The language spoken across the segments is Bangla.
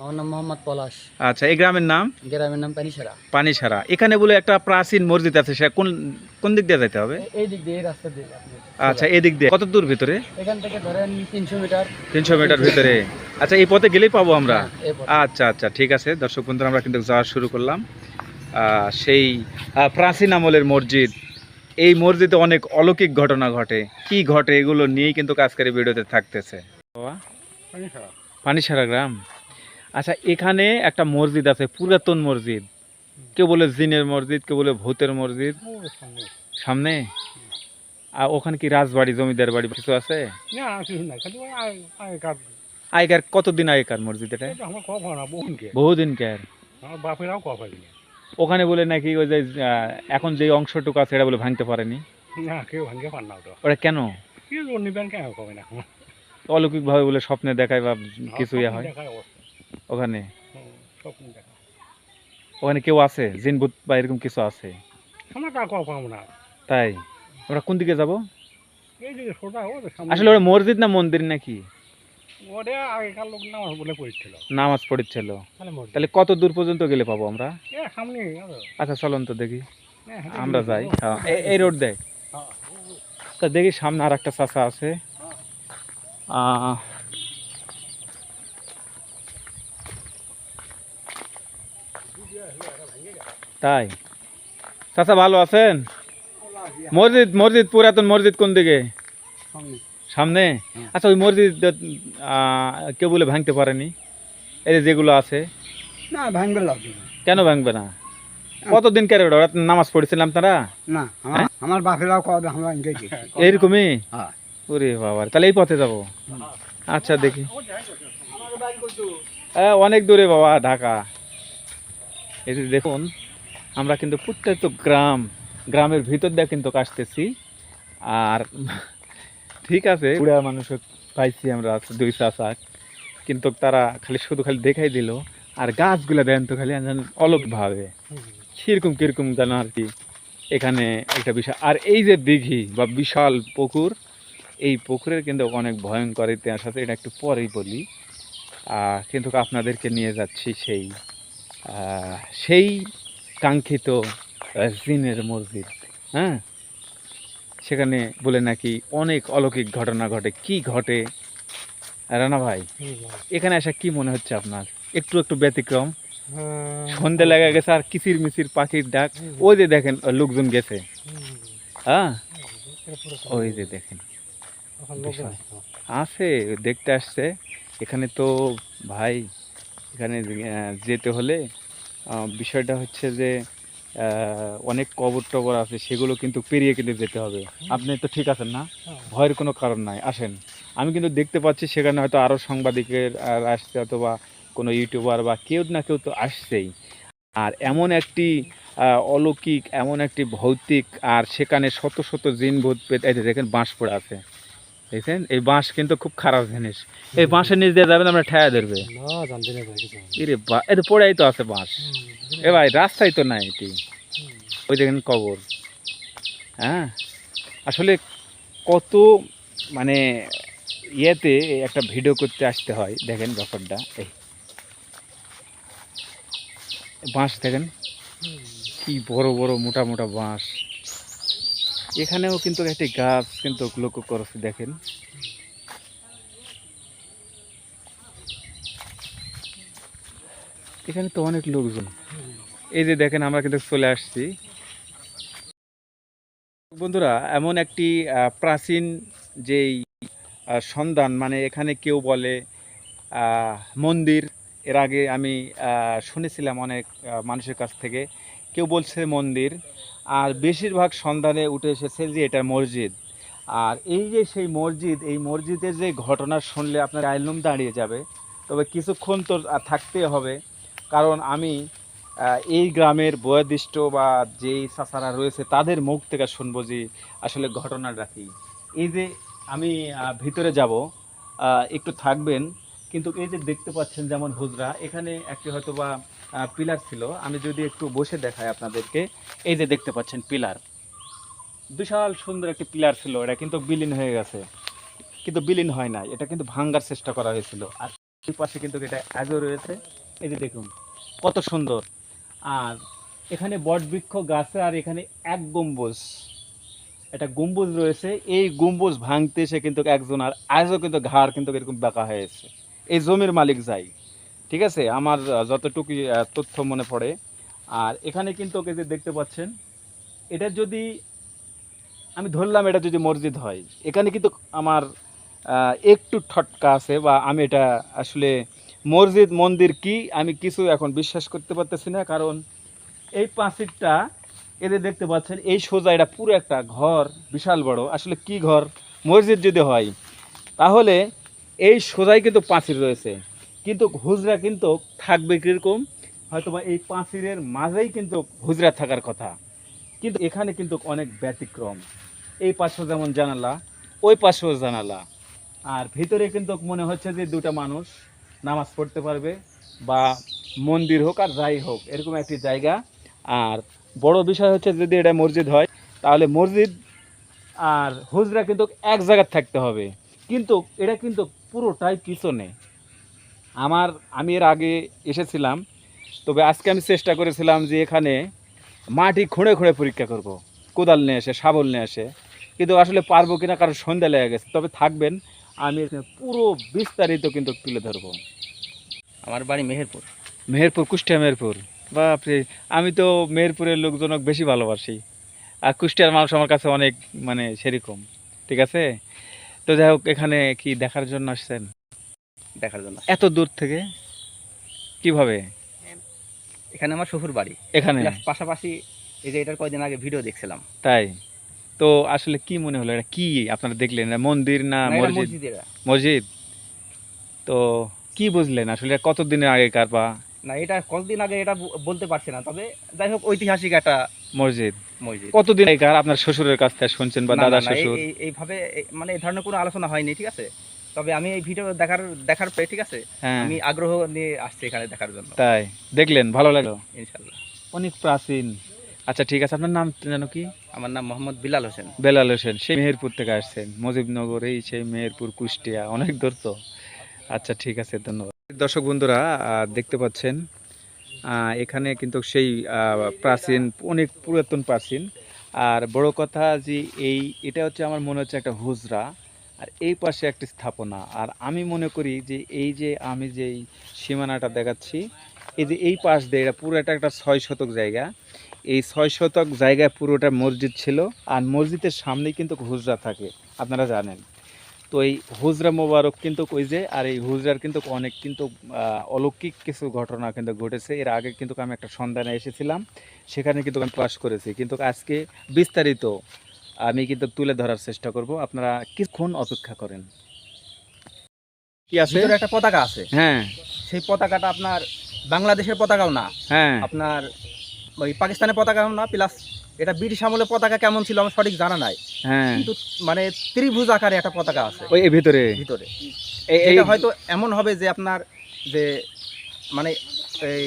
আমার নাম মোহাম্মদ পলাশ। আচ্ছা এই গ্রামের নাম? গ্রামের নাম পানিসারা পানিসারা এখানে বলে একটা প্রাচীন মসজিদ আছে সে কোন কোন দিক দিয়ে যেতে হবে? এই দিক দিয়ে এই রাস্তা দিয়ে আচ্ছা এই দিক দিয়ে। কত দূর ভিতরে? এখান থেকে ধরেন তিনশো মিটার। তিনশো মিটার ভিতরে। আচ্ছা এই পথে গেলেই পাবো আমরা? হ্যাঁ। আচ্ছা আচ্ছা ঠিক আছে। দর্শক বন্ধুরা আমরা কিন্তু যাওয়া শুরু করলাম। আহ, সেই প্রাচীন আমলের মসজিদ। এই মসজিদে অনেক অলৌকিক ঘটনা ঘটে। কি ঘটে এগুলো নিয়েই কিন্তু কাজকারী ভিডিওতে থাকতেছে। বাবা। পানিসারা গ্রাম। আচ্ছা এখানে একটা মসজিদ আছে পুরাতন মসজিদ। কেউ বলে জিনের মসজিদ কেউ বলে ভূতের মসজিদ। সামনে? আর ওখানে কি রাজবাড়ি জমিদার বাড়ি কিছু আছে? আগেকার। কতদিন আগেকার মসজিদ এটা? এটা আমার কখন না বহুনকে বহুদিন কের আমার বাপেরাও কখন ওখানে বলে নাকি ওই যে এখন যে অংশটুকু আছে এটা বলে ভাঙতে পারেনি? ওটা। কেন? কি লোন নিবেন কেন কবে না। অলৌকিক ভাবে বলে স্বপ্নে দেখায় বা কিছু ইয়ে হয়। দেখার অবস্থা। ওখানে? ওখানে কেউ আছে? জিন ভূত বা এরকম কিছু আছে? আমরা তা পাবো না। তাই? আমরা কোন দিকে যাব? আসলে ওটা মসজিদ না মন্দির নাকি? নামাজ পড়েছিল। তাহলে কত দূর পর্যন্ত গেলে পাবো আমরা? আচ্ছা চলুন তো দেখি। হ্যাঁ, আমরা যাই। হ্যাঁ, এই রোড দেখ। হ্যাঁ। তা দেখি সামনে আর একটা চাষা আছে তাই? চাষা ভালো আছেন? মসজিদ মসজিদ পুরাতন মসজিদ কোন দিকে? সামনে। সামনে আচ্ছা ওই মসজিদ কেউ বলে ভাঙতে পারেনি। এই যেগুলো আছে। না ভাঙবে কেন ভাঙবে না? কতদিন কেন নামাজ পড়েছিলাম তারা না আমার বাপেরাও এইরকমই? হ্যাঁ। ওরে বাবা তাহলে এই পথে যাব? আচ্ছা দেখি। হ্যাঁ অনেক দূরে বাবা ঢাকা। এই দেখুন আমরা কিন্তু প্রত্যেক গ্রাম, গ্রামের ভিতর দিয়ে কিন্তু আসতেছি আর ঠিক আছে, বুড়া মানুষ পাইছি আমরা, দুই চাষা কিন্তু তারা খালি শুধু খালি দেখাই দিল। আর গাছগুলো দেন তো খালি অলক ভাবে সেরকম কীরকম যেন আর কি এখানে একটা বিশাল আর এই যে দিঘি বা বিশাল পুকুর, এই পুকুরের কিন্তু অনেক ভয়ঙ্কর ইতিহাস আছে, এটা একটু পরেই বলি। কিন্তু আপনাদেরকে নিয়ে যাচ্ছি সেই সেই কাঙ্ক্ষিত জিনের মসজিদ হ্যাঁ? সেখানে বলে নাকি অনেক অলৌকিক ঘটনা ঘটে। কি ঘটে? রানা ভাই এখানে আসা কি মনে হচ্ছে আপনার? একটু একটু ব্যতিক্রম। সন্ধে লেগে গেছে আর কিচির মিচির পাখির ডাক। ওই যে দেখেন লোকজন গেছে। হ্যাঁ? ওই যে দেখেন। আছে দেখতে আসছে। এখানে তো ভাই এখানে যেতে হলে বিষয়টা হচ্ছে যে অনেক কবর টবর আছে, সেগুলো কিন্তু পেরিয়ে কিন্তু যেতে হবে। আপনি তো ঠিক আছেন না? ভয়ের কোনো কারণ নাই। আসেন। আমি কিন্তু দেখতে পাচ্ছি সেখানে হয়তো আরও সাংবাদিকের আর আসছে, অথবা কোনো ইউটিউবার বা কেউ না কেউ তো আসছেই। আর এমন একটি অলৌকিক, এমন একটি ভৌতিক, আর সেখানে শত শত জিন ভূত পেত দেখেন, বাঁশ পড়ে আছে। দেখছেন? এই বাঁশ কিন্তু খুব খারাপ জিনিস। এই বাঁশের নিচ দিয়ে যাবেন আমরা ঠেয়া ধরবে। এরে বা এই তো পড়াই তো আছে বাঁশ। এ ভাই রাস্তায় তো নাই এটি। ওই দেখেন কবর। হ্যাঁ? আসলে কত মানে ইয়েতে একটা ভিডিও করতে আসতে হয়। দেখেন ব্যাপারটা এই। বাঁশ দেখেন? কি বড় বড় মোটা মোটা বাঁশ। এখানেও কিন্তু একটি গাছ কিন্তু লক্ষ্য করছে দেখেন। এখানে তো অনেক লোকজন। এই যে দেখেন আমরা কিন্তু চলে আসছি। বন্ধুরা, এমন একটি প্রাচীন যেই সন্ধান মানে এখানে কেউ বলে মন্দির, এর আগে আমি শুনেছিলাম অনেক মানুষের কাছ থেকে। কেউ বলছে মন্দির আর বেশিরভাগ সন্ধানে উঠে এসেছে যে এটা মসজিদ। আর এই যে সেই মসজিদ, এই মসজিদের যে ঘটনা শুনলে আপনার আইলুম দাঁড়িয়ে যাবে। তবে কিছুক্ষণ তো থাকতে হবে। কারণ আমি এই গ্রামের বয়োদিষ্ট বা যেই চাচারা রয়েছে, তাদের মুখ থেকে শুনব যে আসলে ঘটনাটা কি। এই যে আমি ভিতরে যাব একটু থাকবেন। কিন্তু এই যে দেখতে পাচ্ছেন যেমন হুজরা, এখানে একটি হয়তো বা পিলার ছিল। আমি যদি একটু বসে দেখাই আপনাদেরকে, এই যে দেখতে পাচ্ছেন পিলার। বিশাল সুন্দর একটি পিলার ছিল, এটা কিন্তু বিলীন হয়ে গেছে। কিন্তু বিলীন হয় না এটা কিন্তু ভাঙ্গার চেষ্টা করা হয়েছিল। আর পাশে কিন্তু এটা আজও রয়েছে। এই যে দেখুন, কত সুন্দর। আর এখানে বটবৃক্ষ গাছে, আর এখানে এক গম্বুজ। একটা গম্বুজ রয়েছে, এই গম্বুজ ভাঙতে এসে কিন্তু একজন, আর আজও কিন্তু ঘাড় কিন্তু এরকম বাঁকা হয়েছে। এই জমির মালিক যাই, ঠিক আছে? আমার যতটুকু তথ্য মনে পড়ে। আর এখানে কিন্তু ওকে যে দেখতে পাচ্ছেন, এটা যদি আমি ধরলাম এটা যদি মসজিদ হয়, এখানে কিন্তু আমার একটু ঠটকা আছে বা আমি এটা আসলে মসজিদ, মন্দির কি, আমি কিছু এখন বিশ্বাস করতে পারতেছি না। কারণ এই পাঁচিরটা এদের দেখতে পাচ্ছেন, এই সোজা এটা পুরো একটা ঘর, বিশাল বড়। আসলে কি ঘর? মসজিদ যদি হয়, তাহলে এই সোজাই কিন্তু পাঁচির রয়েছে। কিন্তু হুজরা কিন্তু থাকবে কীরকম? হয়তো বা এই পাঁচিরের মাঝেই কিন্তু হুজরা থাকার কথা। কিন্তু এখানে কিন্তু অনেক ব্যতিক্রম। এই পাশেও যেমন জানালা, ওই পাশেও জানালা। আর ভিতরে কিন্তু মনে হচ্ছে যে দুটা মানুষ নামাজ পড়তে পারবে বা মন্দির হোক আর যাই হোক, এরকম একটি জায়গা। আর বড় বিষয় হচ্ছে যদি এটা মসজিদ হয়, তাহলে মসজিদ আর হুজরা কিন্তু এক জায়গায় থাকতে হবে। কিন্তু এটা কিন্তু পুরোটাই পিছনে। আমার আমি এর আগে এসেছিলাম তবে আজকে আমি চেষ্টা করেছিলাম যে এখানে মাটি খুঁড়ে খুঁড়ে পরীক্ষা করব। কোদাল নিয়ে এসে শাবল নিয়ে এসে। কিন্তু আসলে পারব কিনা কারণ সন্ধ্যা লেগে গেছে। তবে থাকবেন আমি পুরো বিস্তারিত কিন্তু তুলে ধরবো। আমার বাড়ি মেহেরপুর। মেহেরপুর কুষ্টিয়া মেহেরপুর। বাপরে আমি তো মেহেরপুরের লোকজনক বেশি ভালোবাসি। আর কুষ্টিয়ার মানুষ আমার কাছে অনেক মানে সেরকম। ঠিক আছে? তো যাই হোক এখানে কি দেখার জন্য আসছেন? দেখার জন্য এত দূর থেকে? কীভাবে? এখানে আমার শ্বশুর বাড়ি। এখানে? পাশাপাশি এই যে এটার কয়দিন আগে ভিডিও দেখছিলাম। তাই? তো আসলে কি মনে হলো? এটা কি আপনারা দেখলেন? মন্দির না মসজিদ? মসজিদ? তো কি বুঝলেন আসলে? কতদিনের আগেকার বা? না এটা কতদিন আগে এটা বলতে পারছি না। তবে যাই হোক ঐতিহাসিক একটা মসজিদ। কতদিন আপনার শ্বশুরের কাছ থেকে শুনছেন বা দাদা শ্বশুর? এইভাবে মানে এই ধরনের কোনো আলোচনা হয়নি ঠিক আছে? তবে আমি এই ভিডিও দেখার দেখার পরে ঠিক আছে? হ্যাঁ। আমি আগ্রহ নিয়ে আসছি এখানে দেখার জন্য। তাই। দেখলেন ভালো লাগল? ইনশাল্লাহ অনেক প্রাচীন। আচ্ছা ঠিক আছে আপনার নাম যেন কি? আমার নাম মোহাম্মদ বিলাল হোসেন। বেলাল হোসেন সেই মেহেরপুর থেকে আসছেন। মুজিবনগর এই সেই মেহেরপুর কুষ্টিয়া অনেক দূর তো। আচ্ছা ঠিক আছে ধন্যবাদ। দর্শক বন্ধুরা দেখতে পাচ্ছেন এখানে কিন্তু সেই প্রাচীন, অনেক পুরাতন প্রাচীন। আর বড় কথা যে এই, এটা হচ্ছে আমার মনে হচ্ছে একটা হুজরা। আর এই পাশে একটি স্থাপনা। আর আমি মনে করি যে এই যে আমি যে সীমানাটা দেখাচ্ছি, এই যে এই পাশ দিয়ে এটা পুরোটা একটা ছয় শতক জায়গা। এই ছয় শতক জায়গায় পুরোটা মসজিদ ছিল। আর মসজিদের সামনেই কিন্তু হুজরা থাকে। আপনারা জানেন। তো এই হুজরা মোবারক কিন্তু ওই যে আর এই হুজরার কিন্তু অনেক কিন্তু অলৌকিক কিছু ঘটনা কিন্তু ঘটেছে। এর আগে কিন্তু আমি একটা সন্ধানে এসেছিলাম সেখানে কিন্তু আমি পাস করেছি। কিন্তু আজকে বিস্তারিত আমি কিন্তু তুলে ধরার চেষ্টা করব। আপনারা কিছুক্ষণ অপেক্ষা করেন। কি আছে? একটা পতাকা আছে। হ্যাঁ। সেই পতাকাটা আপনার বাংলাদেশের পতাকাও না। হ্যাঁ। আপনার ওই পাকিস্তানের পতাকাও না প্লাস এটা ব্রিটিশ আমলের পতাকা কেমন ছিল আমার সঠিক জানা নাই। হ্যাঁ। কিন্তু মানে ত্রিভুজ আকারে একটা পতাকা আছে। ওই ভিতরে? ভিতরে। এটা হয়তো এমন হবে যে আপনার যে মানে এই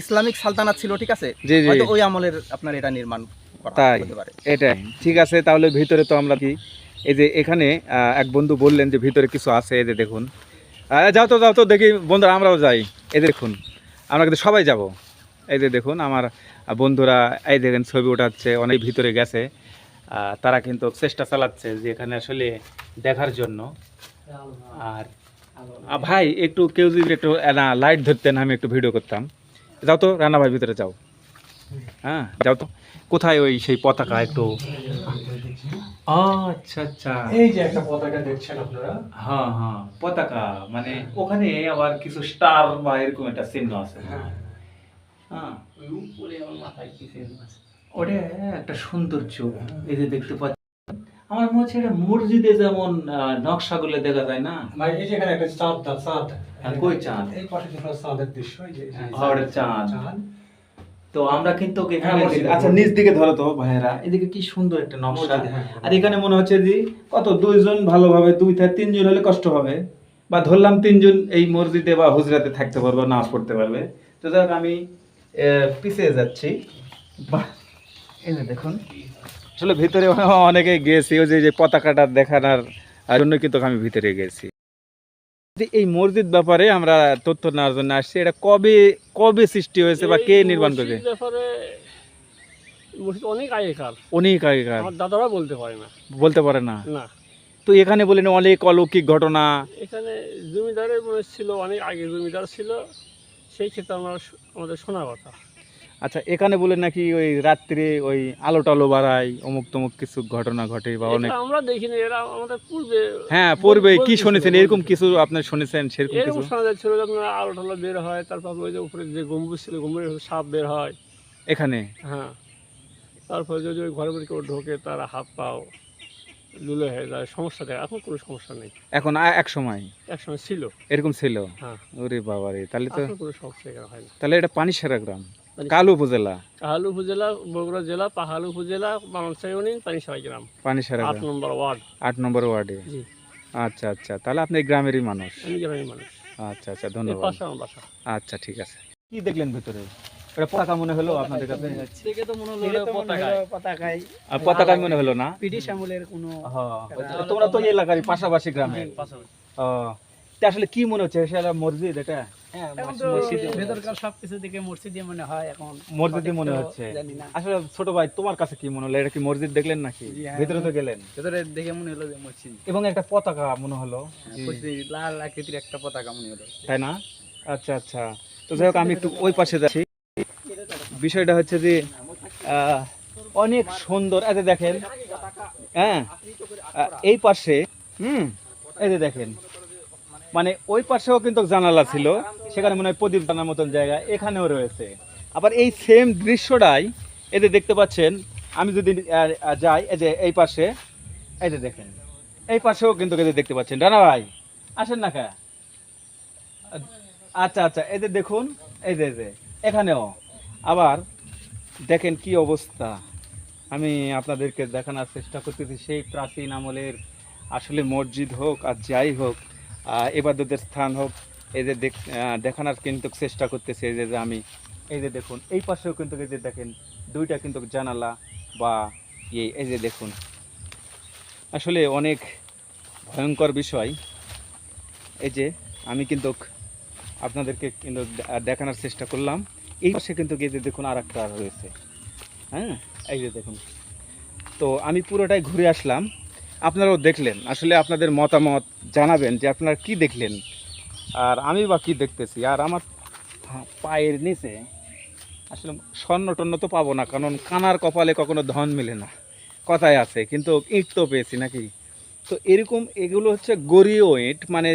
ইসলামিক সালতানাত ছিল ঠিক আছে? হয়তো ওই আমলের আপনার এটা নির্মাণ তাই। এটাই। ঠিক আছে তাহলে ভিতরে তো আমরা কি? এই যে এখানে এক বন্ধু বললেন যে ভিতরে কিছু আছে এই যে দেখুন। যাও তো যাও তো দেখি বন্ধুরা আমরাও যাই। এই দেখুন আমরা কিন্তু সবাই যাব। এই যে দেখুন আমার বন্ধুরা এই দেখেন ছবি ওঠাচ্ছে অনেক ভিতরে গেছে। তারা কিন্তু চেষ্টা চালাচ্ছে যে এখানে আসলে দেখার জন্য। আর ভাই একটু কেউ যদি একটু না লাইট ধরতেন আমি একটু ভিডিও করতাম। যাও তো রান্না ভাই ভিতরে যাও। হ্যাঁ যাও তো। কোথায় ওই সেই পতাকা একটু? আচ্ছা আচ্ছা। এই যে একটা পতাকা দেখছেন আপনারা? হ্যাঁ হ্যাঁ পতাকা। মানে ওখানে আবার কিছু স্টার বা এরকম একটা চিহ্ন আছে। হ্যাঁ। হ্যাঁ। ওটা একটা সৌন্দর্য এই যে দেখতে পাচ্ছি। আমার মনে হচ্ছে এটা মসজিদে যেমন নকশাগুলো দেখা যায় না? ভাই এই যে এখানে একটা চাঁদ চাঁদ। কই চাঁদ? এই পাশে চাঁদের দৃশ্য এই যে হ্যাঁ, চাঁদ। তো আমরা কিন্তু হ্যাঁ, আচ্ছা। নিচ দিকে ধরো তো ভাইয়েরা। এদিকে কি সুন্দর একটা নকশা। আর এখানে মনে হচ্ছে যে কত দুইজন ভালোভাবে দুই থেকে তিনজন হলে কষ্ট হবে। বা ধরলাম তিনজন এই মসজিদে বা হুজরাতে থাকতে পারবে নামাজ পড়তে পারবে। তো যাক আমি পিছিয়ে যাচ্ছি। এই যে দেখুন। আসলে ভিতরে অনেকে গিয়েছি ওই যে পতাকাটা দেখানোর জন্য কিন্তু আমি ভিতরে গেছি। এই মসজিদ ব্যাপারে আমরা তথ্য নেওয়ার জন্য আসছি এটা কবে কবে সৃষ্টি হয়েছে বা কে নির্মাণ করেছে? মসজিদ অনেক আগেকার। অনেক আগেকার। আমার দাদারা বলতে পারে না। বলতে পারে না? না। তো এখানে বলেন অনেক অলৌকিক ঘটনা? এখানে জমিদারের মনে ছিল অনেক আগে জমিদার ছিল। সেই ক্ষেত্রে আমরা আমাদের শোনা কথা। আচ্ছা এখানে বলে নাকি ওই রাত্রে ওই আলো টালো বাড়ায় অমুক তমুক কিছু ঘটনা ঘটে বা অনেক আমরা দেখিনি এরা আমাদের পূর্বে হ্যাঁ পূর্বে কি শুনেছেন? এরকম কিছু আপনার শুনেছেন? সেরকম এরকম কিছু? শোনা যাচ্ছিল যে আপনার আলো টালো বের হয় তারপর ওই যে উপরে যে গম্বুজ ছিল গম্বুজের সাপ বের হয়। এখানে? হ্যাঁ। তারপরে যদি ওই ঘরে বাড়ি কেউ ঢোকে তারা হাত পাও লুলে হয়ে যায় সমস্যা দেয়। এখন কোনো সমস্যা নেই। এখন আ- এক সময়? ছিল। এরকম ছিল? হ্যাঁ। ওরে বাবা রে তাহলে তো কোনো সমস্যা হয় না। তাহলে এটা পানিসারা গ্রাম। কালু উপজেলা। পাহাড় উপজেলা বগুড়া জেলা পাহাড় উপজেলা বামনসাই ইউনিয়ন পানিসারা গ্রাম। পানিসারা আট নম্বর ওয়ার্ড। আট নম্বর ওয়ার্ডে। আচ্ছা আচ্ছা। তাহলে আপনি গ্রামেরই মানুষ। আমি গ্রামের মানুষ। আচ্ছা আচ্ছা। ধন্যবাদ। আচ্ছা ঠিক আছে। কি দেখলেন ভিতরে? এটা পতাকা মনে হলো আপনাদের কাছে? দেখে তো মনে হলো ওটা পতাকায়। পতাকায়। আর পতাকা মনে হলো না? ব্রিটিশ আমলের কোনো হ্যাঁ তোমরা তো এলাকারই পাশাপাশি গ্রামে। তা আসলে কি মনে হচ্ছে? সেটা মসজিদ এটা? হ্যাঁ এখন মসজিদ তো- ভেতরকার সবকিছু দেখে মসজিদে মনে হয় এখন মসজিদই মনে হচ্ছে। আসলে ছোট ভাই তোমার কাছে কি মনে হলো? এটা কি মসজিদ দেখলেন নাকি? হ্যাঁ। ভিতরে তো গেলেন। ভেতরে দেখে মনে হলো যে মসজিদ। এবং একটা পতাকা মনে হলো। জি, লাল আকৃতির একটা পতাকা মনে হলো। তাই না? আচ্ছা আচ্ছা। তো যাই হোক আমি একটু ওই পাশে যাচ্ছি। বিষয়টা হচ্ছে যে অনেক সুন্দর। যে দেখেন হ্যাঁ এই পাশে, হুম যে দেখেন মানে ওই পাশেও কিন্তু জানালা ছিল, সেখানে মনে হয় প্রদীপ জানার মতন জায়গা, এখানেও রয়েছে। আবার এই সেম দৃশ্যটাই যে দেখতে পাচ্ছেন, আমি যদি যাই, এই যে এই পাশে, এই যে দেখেন, এই পাশেও কিন্তু যে দেখতে পাচ্ছেন। রানা ভাই, আসেন না কা? আচ্ছা আচ্ছা যে দেখুন এই যে, এখানেও। আবার দেখেন কি অবস্থা। আমি আপনাদেরকে দেখানোর চেষ্টা করতেছি, সেই প্রাচীন আমলের আসলে মসজিদ হোক আর যাই হোক এবাদতের স্থান হোক, এই যে দেখ- দেখানোর কিন্তু চেষ্টা করতেছি এই যে আমি। এই যে দেখুন, এই পাশেও কিন্তু এই যে দেখেন, দুইটা কিন্তু জানালা বা এই এই যে দেখুন। আসলে অনেক ভয়ঙ্কর বিষয়। এই যে আমি কিন্তু আপনাদেরকে কিন্তু দেখানোর চেষ্টা করলাম। এই পাশে কিন্তু যে দেখুন আর একটা রয়েছে। হ্যাঁ? এই যে দেখুন। তো আমি পুরোটাই ঘুরে আসলাম। আপনারাও দেখলেন। আসলে আপনাদের মতামত জানাবেন যে আপনারা কি দেখলেন আর আমি বা কি দেখতেছি। আর আমার পায়ের নিচে আসলে স্বর্ণ টন্ন তো পাবো না, কারণ কানার কপালে কখনো ধন মেলে না। কথায় আছে, কিন্তু ইট তো পেয়েছি নাকি? তো এরকম এগুলো হচ্ছে গরীয় ইট মানে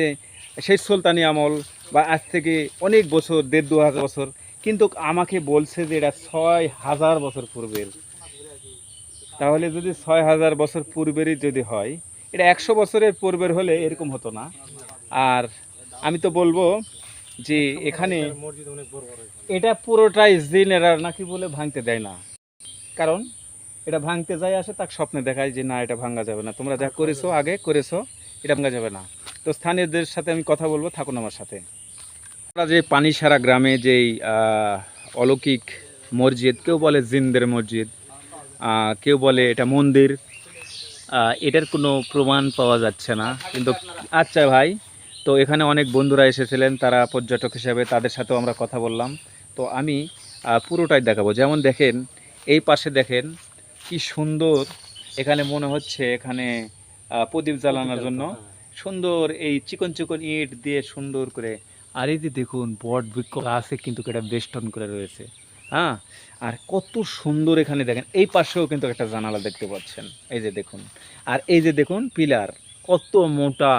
সেই সুলতানি আমল বা আজ থেকে অনেক বছর, দেড় দু হাজার বছর কিন্তু আমাকে বলছে যে এটা ছয় হাজার বছর পূর্বের। তাহলে যদি ছয় হাজার বছর পূর্বেরই যদি হয়, এটা একশো বছরের পূর্বের হলে এরকম হতো না। আর আমি তো বলব যে এখানে এটা পুরোটাই জিনেরা নাকি বলে ভাঙতে দেয় না। কারণ এটা ভাঙতে যায় আসে, তাকে স্বপ্নে দেখায় যে না, এটা ভাঙা যাবে না। তোমরা যা করেছ, আগে করেছ, এটা ভাঙা যাবে না। তো স্থানীয়দের সাথে আমি কথা বলব থাকুন আমার সাথে। আমরা যে পানিসারা গ্রামে যেই অলৌকিক মসজিদ, কেউ বলে জিন্দের মসজিদ কেউ বলে এটা মন্দির এটার কোনো প্রমাণ পাওয়া যাচ্ছে না। কিন্তু আচ্ছা ভাই, তো এখানে অনেক বন্ধুরা এসেছিলেন, তারা পর্যটক হিসাবে, তাদের সাথেও আমরা কথা বললাম। তো আমি পুরোটাই দেখাবো। যেমন দেখেন, এই পাশে দেখেন, কি সুন্দর এখানে মনে হচ্ছে এখানে প্রদীপ জ্বালানোর জন্য। সুন্দর এই চিকন চিকন ইট দিয়ে সুন্দর করে আর এই যে দেখুন, বট বৃক্ষ গাছে কিন্তু এটা বেষ্টন করে রয়েছে। হ্যাঁ? আর কত সুন্দর এখানে দেখেন, এই পাশেও কিন্তু একটা জানালা দেখতে পাচ্ছেন। এই যে দেখুন, আর এই যে দেখুন, পিলার, কত মোটা।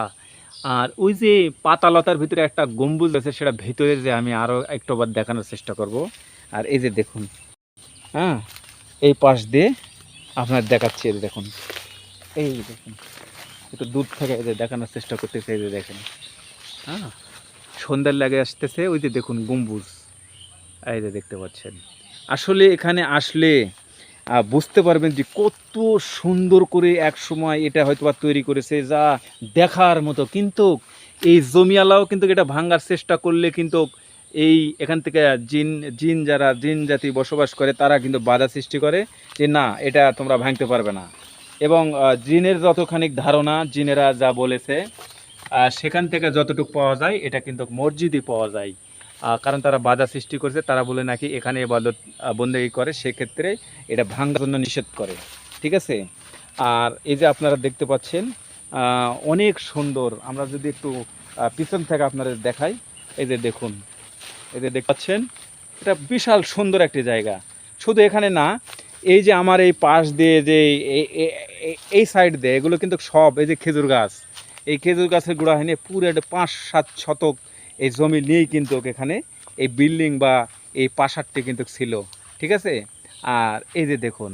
আর ওই যে পাতালতার ভিতরে একটা গম্বুজ আছে, সেটা ভেতরে যে আমি আরও একটু বার দেখানোর চেষ্টা করব। আর এই যে দেখুন হ্যাঁ? এই পাশ দিয়ে আপনার দেখাচ্ছি, এই দেখুন। এই দেখুন, একটু দূর থেকে এই যে দেখানোর চেষ্টা করতেছে, এই যে দেখেন। হ্যাঁ? সন্ধ্যার লাগে আসতেছে, ওই যে দেখুন গম্বুজ। এই যে দেখতে পাচ্ছেন। আসলে এখানে আসলে বুঝতে পারবেন যে কত সুন্দর করে এক সময় এটা হয়তো বা তৈরি করেছে যা দেখার মতো। কিন্তু এই জমিয়ালাও কিন্তু এটা ভাঙার চেষ্টা করলে কিন্তু এই এখান থেকে জিন জিন যারা, জিন জাতি বসবাস করে, তারা কিন্তু বাধা সৃষ্টি করে যে না, এটা তোমরা ভাঙতে পারবে না। এবং জিনের যতখানিক ধারণা, জিনেরা যা বলেছে সেখান থেকে যতটুকু পাওয়া যায়, এটা কিন্তু মসজিদই পাওয়া যায়। কারণ তারা বাধা সৃষ্টি করেছে, তারা বলে নাকি এখানে এবাদত বন্দেগী করে, সেক্ষেত্রে এটা ভাঙার জন্য নিষেধ করে। ঠিক আছে? আর এই যে আপনারা দেখতে পাচ্ছেন অনেক সুন্দর, আমরা যদি একটু পিছন থেকে আপনাদের দেখাই, এই যে দেখুন, এই যে দেখতে পাচ্ছেন, এটা বিশাল সুন্দর একটি জায়গা। শুধু এখানে না, এই যে আমার এই পাশ দিয়ে যে এই সাইড দিয়ে, এগুলো কিন্তু সব এই যে খেজুর গাছ। এই খেজুর গাছের গোড়া এনে পুরো একটা পাঁচ সাত শতক এই জমি নিয়েই কিন্তু এখানে এই বিল্ডিং বা এই প্রাসাদটি কিন্তু ছিল ঠিক আছে? আর এই যে দেখুন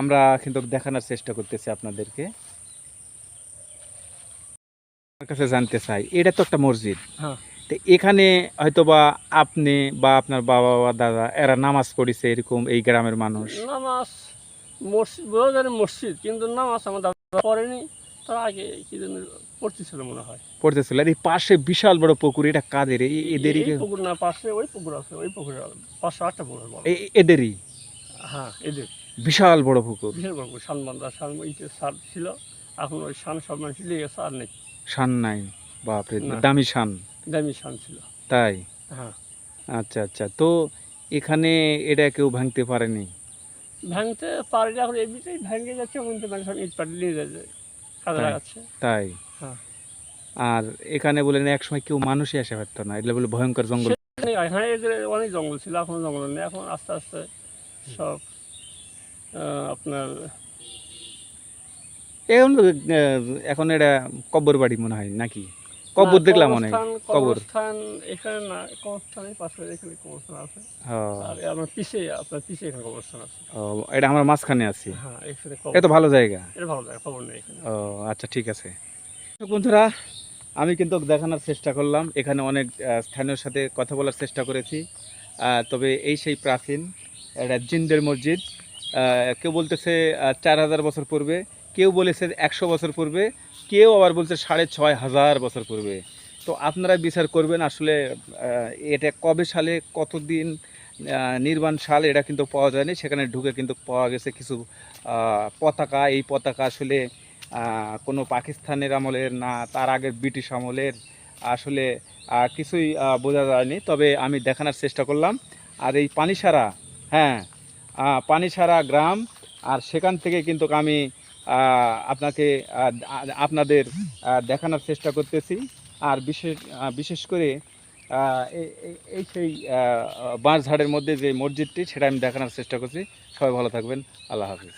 আমরা কিন্তু দেখানোর চেষ্টা করতেছি আপনাদেরকে। আপনার কাছে জানতে চাই এটা তো একটা মসজিদ। হ্যাঁ। তো এখানে হয়তোবা আপনি বা আপনার বাবা বা দাদা এরা নামাজ পড়েছে এরকম এই গ্রামের মানুষ? নামাজ মসজিদ মসজিদ কিন্তু নামাজ আমার দাদা পড়েনি। তার আগে কি যেন পড়তেছিল মনে হয়। পড়তেছিল। আর এই পাশে বিশাল বড় পুকুর এটা কাদের? এই এদেরই পুকুর না পাশে ওই পুকুর আছে ওই পুকুরে পাঁচশো আটটা পুকুর এদেরই? হ্যাঁ এদের। বিশাল বড় পুকুর। বিশাল বড় পুকুর শানবান্ধা শান ইটে সার ছিল এখন ওই শান সব মানুষ গেছে আর নেই। শান নাই বাপরে। দামি শান দামি শান ছিল। তাই? হ্যাঁ। আচ্ছা আচ্ছা তো এখানে এটা কেউ ভাঙতে পারেনি? ভাঙতে পারে এখন এমনিতেই ভেঙে যাচ্ছে কিন্তু মানুষ ইট পাটি নিয়ে যাচ্ছে। কাজে তাই। লাগাচ্ছে তাই। হ্যাঁ। আর এখানে বলেন এক সময় কেউ মানুষই আসে পারতো না। এগুলো বলে ভয়ঙ্কর জঙ্গল। এখানে অনেক জঙ্গল ছিল এখন জঙ্গল নেই। এখন আস্তে আস্তে সব আপনার এখন এখন এটা কব্বর বাড়ি মনে হয় নাকি? কব্বর না, দেখলাম কবরস্থান- কবর। কবরস্থান এখানে না কবরস্থানের পাশে এখানে কবরস্থান আছে। আর আমার পিছে আপনার পিছে এখানে কবরস্থান আছে। ও, এটা আমার মাঝখানে আছে। হ্যাঁ এখানে এত ভালো জায়গা। এটা ভালো জায়গা খবর নেই এখানে। ও আচ্ছা ঠিক আছে। বন্ধুরা আমি কিন্তু দেখানোর চেষ্টা করলাম। এখানে অনেক আহ, স্থানীয়র সাথে কথা বলার চেষ্টা করেছি। আহ, তবে এই সেই প্রাচীন জিন্দের মসজিদ আহ, কেউ বলতেছে চার হাজার বছর পূর্বে কেউ বলেছে একশো বছর পূর্বে কেউ আবার বলছে সাড়ে ছয় হাজার বছর পূর্বে। তো আপনারা বিচার করবেন আসলে এটা কবে সালে, কতদিন নির্মাণ সাল, এটা কিন্তু পাওয়া যায়নি। সেখানে ঢুকে কিন্তু পাওয়া গেছে কিছু পতাকা। এই পতাকা আসলে কোনো পাকিস্তানের আমলের না, তার আগের ব্রিটিশ আমলের আসলে কিছুই বোঝা যায়নি। তবে আমি দেখানোর চেষ্টা করলাম। আর এই পানিসারা হ্যাঁ পানিসারা গ্রাম, আর সেখান থেকে কিন্তু আমি আপনাকে আপনাদের দেখানোর চেষ্টা করতেছি। আর বিশেষ বিশেষ করে এই- সেই বাঁশঝাড়ের মধ্যে যে মসজিদটি, সেটা আমি দেখানোর চেষ্টা করছি। সবাই ভালো থাকবেন। আল্লাহ হাফিজ।